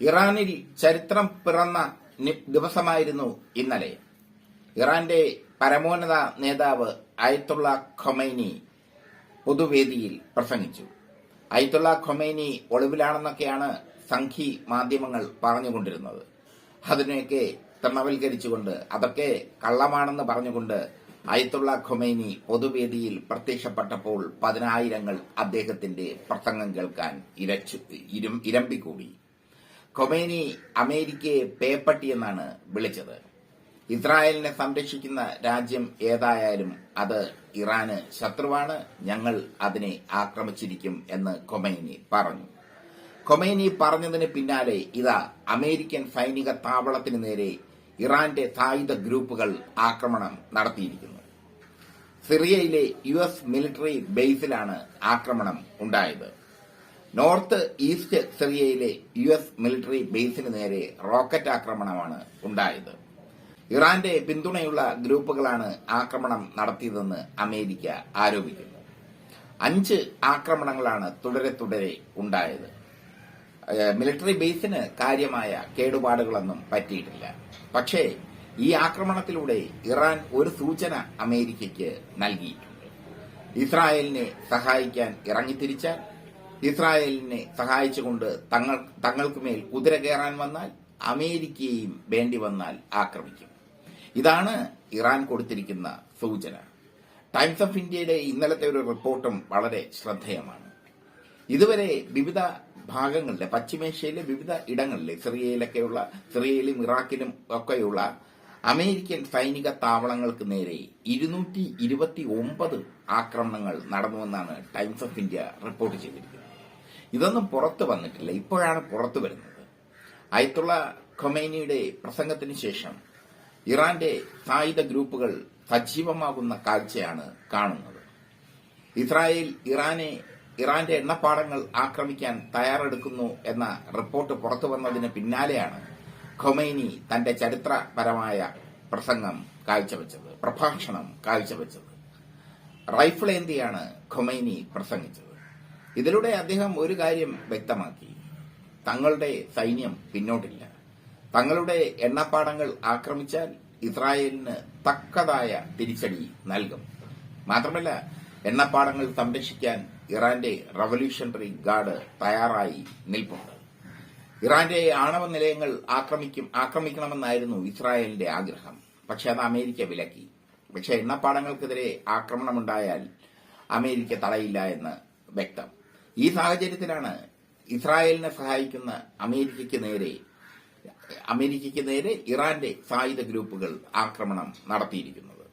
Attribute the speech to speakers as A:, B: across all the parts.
A: ഇറാനിൽ ചരിത്രം പിറന്ന ദിവസമായിരുന്നു ഇന്നലെ. ഇറാന്റെ പരമോന്നത നേതാവ് അയത്തുള്ള ഖൊമൈനി പൊതുവേദിയിൽ പ്രസംഗിച്ചു. അയത്തുള്ള ഖൊമൈനി ഒളിവിലാണെന്നൊക്കെയാണ് സംഘി മാധ്യമങ്ങൾ പറഞ്ഞുകൊണ്ടിരുന്നത്. അതിനെയൊക്കെ തൃണവൽക്കരിച്ചുകൊണ്ട് അതൊക്കെ കള്ളമാണെന്ന് പറഞ്ഞുകൊണ്ട് അയത്തുള്ള ഖൊമൈനി പൊതുവേദിയിൽ പ്രത്യക്ഷപ്പെട്ടപ്പോൾ പതിനായിരങ്ങൾ അദ്ദേഹത്തിന്റെ പ്രസംഗം കേൾക്കാൻ ഇരച്ചു ഇരം ഇരമ്പിക്കൂടി. ഖൊമൈനി അമേരിക്കയെ പേപ്പട്ടി എന്നാണ് വിളിച്ചത്. ഇസ്രായേലിനെ സംരക്ഷിക്കുന്ന രാജ്യം ഏതായാലും അത് ഇറാന് ശത്രുവാണ്. ഞങ്ങൾ അതിനെ ആക്രമിച്ചിരിക്കും എന്ന് കൊമേനി പറഞ്ഞു. കൊമേനി പറഞ്ഞതിന് പിന്നാലെ ഇതാ അമേരിക്കൻ സൈനിക താവളത്തിന് നേരെ ഇറാന്റെ സായുധ ഗ്രൂപ്പുകൾ ആക്രമണം നടത്തിയിരിക്കുന്നു. സിറിയയിലെ യു എസ് മിലിറ്ററി ബേസിലാണ് ആക്രമണം ഉണ്ടായത്. നോർത്ത് ഈസ്റ്റ് സിറിയയിലെ യു എസ് മിലിറ്ററി ബേസിന് നേരെ റോക്കറ്റ് ആക്രമണമാണ് ഉണ്ടായത്. ഇറാന്റെ പിന്തുണയുള്ള ഗ്രൂപ്പുകളാണ് ആക്രമണം നടത്തിയതെന്ന് അമേരിക്ക ആരോപിക്കുന്നു. അഞ്ച് ആക്രമണങ്ങളാണ് തുടരെ തുടരെ ഉണ്ടായത്. മിലിറ്ററി ബേസിന് കാര്യമായ കേടുപാടുകളൊന്നും പറ്റിയിട്ടില്ല. പക്ഷേ ഈ ആക്രമണത്തിലൂടെ ഇറാൻ ഒരു സൂചന അമേരിക്കയ്ക്ക് നൽകിയിട്ടുണ്ട്. ഇസ്രായേലിനെ സഹായിക്കാൻ ഇറങ്ങിത്തിരിച്ചാൽ ഇസ്രായേലിനെ സഹായിച്ചുകൊണ്ട് തങ്ങൾ തങ്ങൾക്ക് മേൽ കുതിര കയറാൻ വന്നാൽ അമേരിക്കയും വേണ്ടി വന്നാൽ ആക്രമിക്കും. ഇതാണ് ഇറാൻ കൊടുത്തിരിക്കുന്ന സൂചന. ടൈംസ് ഓഫ് ഇന്ത്യയുടെ ഇന്നലത്തെ ഒരു റിപ്പോർട്ടും വളരെ ശ്രദ്ധേയമാണ്. ഇതുവരെ വിവിധ ഭാഗങ്ങളിലെ പശ്ചിമേഷ്യയിലെ വിവിധ ഇടങ്ങളിലെ സിറിയയിലൊക്കെയുള്ള സിറിയയിലും ഇറാഖിലും ഒക്കെയുള്ള അമേരിക്കൻ സൈനിക താവളങ്ങൾക്ക് നേരെ ഇരുന്നൂറ്റി ഇരുപത്തി ഒമ്പത് ആക്രമണങ്ങൾ നടന്നുവെന്നാണ് ടൈംസ് ഓഫ് ഇന്ത്യ റിപ്പോർട്ട് ചെയ്തിരിക്കുന്നത്. ഇതൊന്നും പുറത്തു വന്നിട്ടില്ല. ഇപ്പോഴാണ് പുറത്തു വരുന്നത്. അയത്തുള്ള ഖൊമൈനിയുടെ പ്രസംഗത്തിന് ശേഷം ഇറാന്റെ സായുധ ഗ്രൂപ്പുകൾ സജീവമാകുന്ന കാഴ്ചയാണ് കാണുന്നത്. ഇസ്രായേൽ ഇറാനെ ഇറാന്റെ എണ്ണപ്പാടങ്ങൾ ആക്രമിക്കാൻ തയ്യാറെടുക്കുന്നു എന്ന റിപ്പോർട്ട് പുറത്തു വന്നതിന് പിന്നാലെയാണ് ഖൊമൈനി തന്റെ ചരിത്രപരമായ പ്രസംഗം കാഴ്ചവെച്ചത് പ്രഭാഷണം കാഴ്ചവെച്ചത്. റൈഫിൾ ഏന്തിയാണ് ഖൊമൈനി പ്രസംഗിച്ചത്. ഇതിലൂടെ അദ്ദേഹം ഒരു കാര്യം വ്യക്തമാക്കി. തങ്ങളുടെ സൈന്യം പിന്നോട്ടില്ല. തങ്ങളുടെ എണ്ണപ്പാടങ്ങൾ ആക്രമിച്ചാൽ ഇസ്രായേലിന് തക്കതായ തിരിച്ചടി നൽകും. മാത്രമല്ല എണ്ണപ്പാടങ്ങൾ സംരക്ഷിക്കാൻ ഇറാന്റെ റവല്യൂഷണറി ഗാർഡ് തയ്യാറായി നിൽപ്പുണ്ട്. ഇറാന്റെ ആണവ നിലയങ്ങൾ ആക്രമിക്കും ആക്രമിക്കണമെന്നായിരുന്നു ഇസ്രായേലിന്റെ ആഗ്രഹം. പക്ഷെ അത് അമേരിക്ക വിലക്കി. പക്ഷെ എണ്ണപ്പാടങ്ങൾക്കെതിരെ ആക്രമണമുണ്ടായാൽ അമേരിക്ക തടയില്ല എന്ന് വ്യക്തം. ഈ സാഹചര്യത്തിലാണ് ഇസ്രായേലിനെ സഹായിക്കുന്ന അമേരിക്കയ്ക്ക് നേരെ അമേരിക്കയ്ക്ക് നേരെ ഇറാന്റെ സായുധ ഗ്രൂപ്പുകൾ ആക്രമണം നടത്തിയിരിക്കുന്നത്.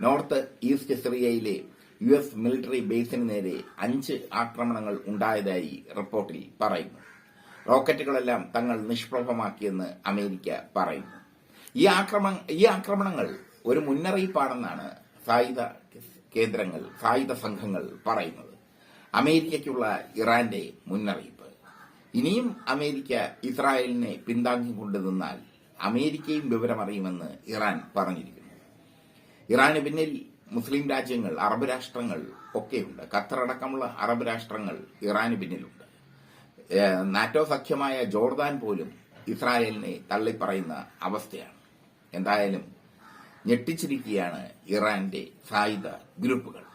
A: നോർത്ത് ഈസ്റ്റ് സിറിയയിലെ യു എസ് മിലിറ്ററി ബേസിന് നേരെ അഞ്ച് ആക്രമണങ്ങൾ ഉണ്ടായതായി റിപ്പോർട്ടിൽ പറയുന്നു. റോക്കറ്റുകളെല്ലാം തങ്ങൾ നിഷ്പ്രഭമാക്കിയെന്ന് അമേരിക്ക പറയുന്നു. ഈ ആക്രമണ ഈ ആക്രമണങ്ങൾ ഒരു മുന്നറിയിപ്പാണെന്നാണ് സായുധ കേന്ദ്രങ്ങൾ സായുധ സംഘങ്ങൾ പറയുന്നത്. അമേരിക്കയ്ക്കുള്ള ഇറാന്റെ മുന്നറിയിപ്പ്. ഇനിയും അമേരിക്ക ഇസ്രായേലിനെ പിന്താങ്ങിക്കൊണ്ട് നിന്നാൽ അമേരിക്കയും വിവരമറിയുമെന്ന് ഇറാൻ പറഞ്ഞിരിക്കുന്നു. ഇറാന് പിന്നിൽ മുസ്ലിം രാജ്യങ്ങൾ അറബ് രാഷ്ട്രങ്ങൾ ഒക്കെയുണ്ട്. ഖത്തറടക്കമുള്ള അറബ് രാഷ്ട്രങ്ങൾ ഇറാന് പിന്നിലുണ്ട്. നാറ്റോ സഖ്യമായ ജോർദാൻ പോലും ഇസ്രായേലിനെ തള്ളിപ്പറയുന്ന അവസ്ഥയാണ്. എന്തായാലും ഞെട്ടിച്ചിരിക്കുകയാണ് ഇറാന്റെ സായുധ ഗ്രൂപ്പുകൾ.